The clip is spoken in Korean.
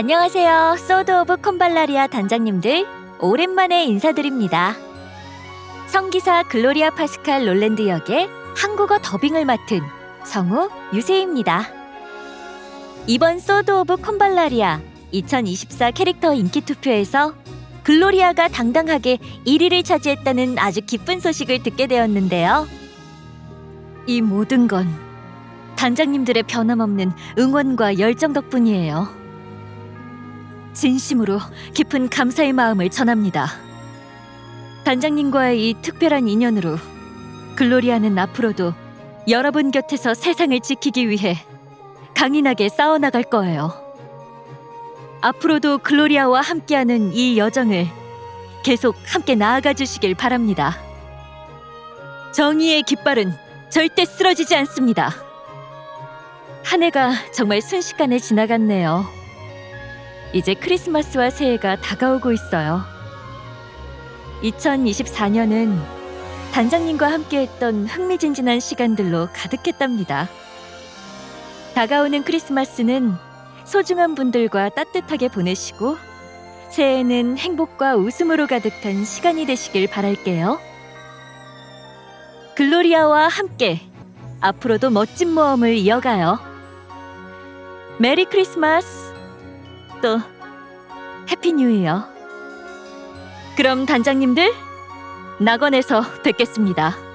안녕하세요. 소드 오브 콘발라리아 단장님들. 오랜만에 인사드립니다. 성기사 글로리아 파스칼 롤랜드 역의 한국어 더빙을 맡은 성우 유세입니다. 이번 소드 오브 콘발라리아 2024 캐릭터 인기 투표에서 글로리아가 당당하게 1위를 차지했다는 아주 기쁜 소식을 듣게 되었는데요. 이 모든 건 단장님들의 변함없는 응원과 열정 덕분이에요. 진심으로 깊은 감사의 마음을 전합니다. 단장님과의 이 특별한 인연으로 글로리아는 앞으로도 여러분 곁에서 세상을 지키기 위해 강인하게 싸워나갈 거예요. 앞으로도 글로리아와 함께하는 이 여정을 계속 함께 나아가 주시길 바랍니다. 정의의 깃발은 절대 쓰러지지 않습니다. 한 해가 정말 순식간에 지나갔네요. 이제 크리스마스와 새해가 다가오고 있어요. 2024년은 단장님과 함께했던 흥미진진한 시간들로 가득했답니다. 다가오는 크리스마스는 소중한 분들과 따뜻하게 보내시고 새해에는 행복과 웃음으로 가득한 시간이 되시길 바랄게요. 글로리아와 함께 앞으로도 멋진 모험을 이어가요. 메리 크리스마스 또 해피 뉴 이어. 그럼 단장님들 낙원에서 뵙겠습니다.